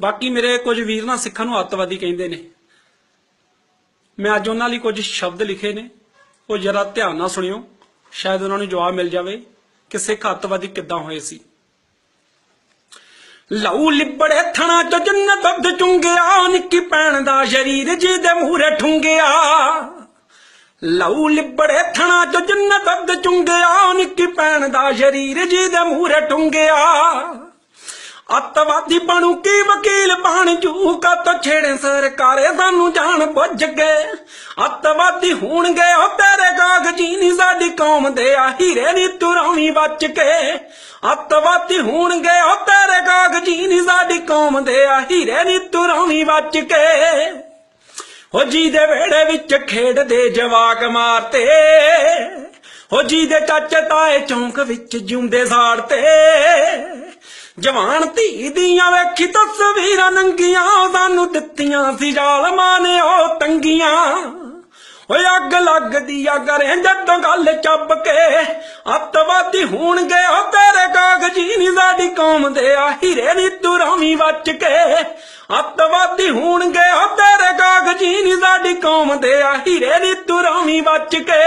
ਬਾਕੀ ਮੇਰੇ ਕੁਝ ਵੀਰ ਨਾ ਸਿੱਖਾਂ ਨੂੰ ਅੱਤਵਾਦੀ ਕਹਿੰਦੇ ਨੇ। ਮੈਂ ਅੱਜ ਉਹਨਾਂ ਲਈ ਕੁਝ ਸ਼ਬਦ ਲਿਖੇ ਨੇ। ਉਹ ਜਰਾ ਧਿਆਨ ਨਾਲ ਸੁਣਿਓ। ਸ਼ਾਇਦ ਉਹਨਾਂ ਨੂੰ ਜਵਾਬ ਮਿਲ ਜਾਵੇ ਕਿ ਸਿੱਖ ਅੱਤਵਾਦੀ ਕਿੱਦਾਂ ਹੋਏ ਸੀ। ਲਹੂ ਲਿਬੜੇ ਥਣਾ ਚ ਜੰਨ ਦੁੱਧ ਚੁੰਗਿਆ, ਨਿੱਕੀ ਭੈਣ ਦਾ ਸ਼ਰੀਰ ਜਿਹਦੇ ਮੂਹਰੇ ਠੁੰਗਿਆ। ਲਹੂ ਲਿਬੜੇ ਥਣਾ ਚ ਜੰਨ ਦੁੱਧ ਚੁੰਗਿਆ, ਨਿੱਕੀ ਭੈਣ ਦਾ ਸ਼ਰੀਰ ਜਿਹਦੇ ਮੂਹਰੇ ਠੁੰਗਿਆ। ਅੱਤਵਾਦੀ ਬਣੂ ਕੀ ਵਕੀਲ ਬਣ ਜੂ ਕਤ ਛੇੜੇ ਸਰਕਾਰੇ ਸਾਨੂੰ ਜਾਣ ਬੁੱਝ ਗਏ। ਅੱਤਵਾਦੀ ਹੋਣਗੇ ਉਹ ਤੇਰੇ ਕਾਗਜ਼ੀ ਨੀ ਸਾਡੀ ਕੌਮ ਦੇ ਆ ਹੀਰੇ ਦੀ ਤੁਰਾਵੀ ਬਚ ਕੇ। ਅੱਤਵਾਦੀ ਹੋਣਗੇ ਉਹ ਤੇਰੇ ਕਾਗਜ਼ੀ ਨੀ ਸਾਡੀ ਕੌਮ ਦੇ ਆ ਹੀਰੇ ਨੀ ਤੁਰਾਵੀ ਬਚ ਕੇ। ਹੋ ਜੀ ਦੇ ਵਿਹੜੇ ਵਿੱਚ ਖੇਡਦੇ ਜਵਾਕ ਮਾਰਤੇ ਹੋ ਜੀ ਦੇ ਚਾਚੇ ਤਾਏ ਚੌਂਕ ਵਿੱਚ ਜਿਉਂਦੇ ਸਾੜਤੇ ਜਵਾਨ ਧੀ ਦੀਆਂ ਵੇਖੀ ਤਸਵੀਰਾਂ ਨੰਗੀਆਂ, ਸਾਨੂੰ ਦਿੱਤੀਆਂ ਸੀ ਜ਼ਾਲਮਾਂ ਨੇ ਉਹ ਤੰਗੀਆਂ। ਓਏ ਅੱਗ ਲੱਗਦੀ ਆ ਕਰੇ ਜਦੋਂ ਗੱਲ ਚੱਬ ਕੇ, ਅੱਤਵਾਦੀ ਹੋਣਗੇ ਉਹ ਤੇਰੇ ਕਾਗਜ਼ੀ ਨੀ, ਸਾਡੀ ਕੌਮ ਦੇ ਆ ਹੀਰੇ ਨੀ ਤੁਰਾਵੀ ਬਚ ਕੇ। ਅੱਤਵਾਦੀ ਹੋਣਗੇ ਉਹ ਤੇਰੇ ਕਾਗਜ਼ੀ ਨੀ, ਸਾਡੀ ਕੌਮ ਦੇ ਆ ਹੀਰੇ ਨੀ ਤੁਰਾਵੀ ਬਚ ਕੇ।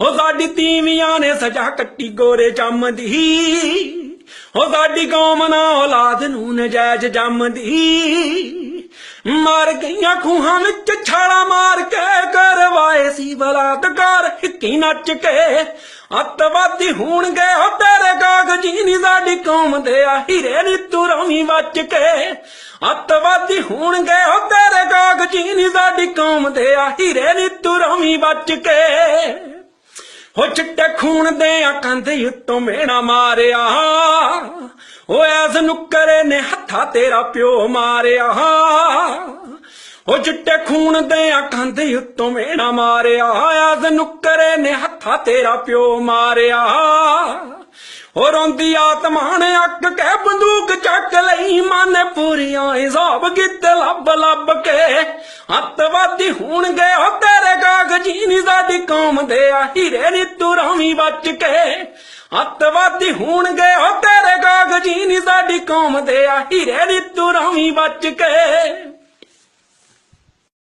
ਉਹ ਸਾਡੀ ਤੀਵੀਆਂ ਨੇ ਸਜਾ ਕੱਟੀ, ਗੋਰੇ ਚੰਮ ਦੀ। ਹੋ ਸਾਡੀ ਕੌਮ ਨਾ ਔਲਾਦ ਨੂੰ ਨਜਾਇਜ਼ ਜੰਮਦੀ। ਮਰ ਗਈਆਂ ਖੂਹਾਂ ਵਿੱਚ ਛਾਲਾ ਮਾਰ ਕੇ ਕਰਵਾਏ ਸੀ ਬਲਾਤਕਾਰ। ਹਿੱਕੀ ਨੱਚ ਕੇ ਅੱਤਵਾਦੀ ਹੋਣਗੇ ਹੋ ਤੇਰੇ ਕਾਗਜ਼ੀ ਨੀ ਸਾਡੀ ਕੌਮ ਦੇ। ਆ ਹੀਰੇ ਨੀ ਤੁਰਾਵੀ ਬਚ ਕੇ ਅੱਤਵਾਦੀ ਹੋਣਗੇ ਹੋ ਤੇਰੇ ਕਾਗਜ਼ੀ ਨੀ ਸਾਡੀ ਕੌਮ ਦੇ। ਆ ਹੀਰੇ ਨੀ ਤੁਰਾਵੀ ਬਚ ਕੇ ਹੋ ਚਿੱਟੇ ਖੂਨ ਦੇ ਅੱਖਾਂ ਦੇ ਉੱਤੋਂ ਮੇਣਾ ਮਾਰਿਆ। ਓ ਐਸ ਨੁੱਕਰੇ ਨੇ ਹੱਥਾ ਤੇਰਾ ਪਿਓ ਮਾਰਿਆ। ਓ ਚਿੱਟੇ ਖੂਨ ਦੇ ਅੱਖਾਂ ਦੇ ਉੱਤੋਂ ਮੇਣਾ ਮਾਰਿਆ। ਐਸ ਨੁੱਕਰੇ ਨੇ ਹੱਥਾ ਤੇਰਾ ਪਿਓ ਮਾਰਿਆ। ਹੋ ਰੋਂਦੀ ਆਤਮਾ ਨੇ ਅੱਕ ਕੇ ਬੰਦੂਕ ਚੱਕ ਲਈ। ਮਨ ਪੂਰੀਆਂ ਹਿਸਾਬ ਕੀਤੇ ਲੱਭ ਲੱਭ ਕੇ ਅੱਤਵਾਦੀ ਹੋਣਗੇ ਉਹ ਕਾਗਜ਼ੀ ਨੀ ਸਾਡੀ ਕੌਮ ਦੇ ਆ ਹੀਰੇ ਨੀ ਤੁਰਾਵੀ ਬਚ ਕੇ। ਅੱਤਵਾਦੀ ਹੋਣਗੇ ਉਹ ਤੇਰੇ ਕਾਗਜ਼ੀ ਨੀ ਸਾਡੀ ਕੌਮ ਦੇ ਆ ਹੀਰੇ ਨੀ ਤੁਰਾਵੀ ਬਚ ਕੇ।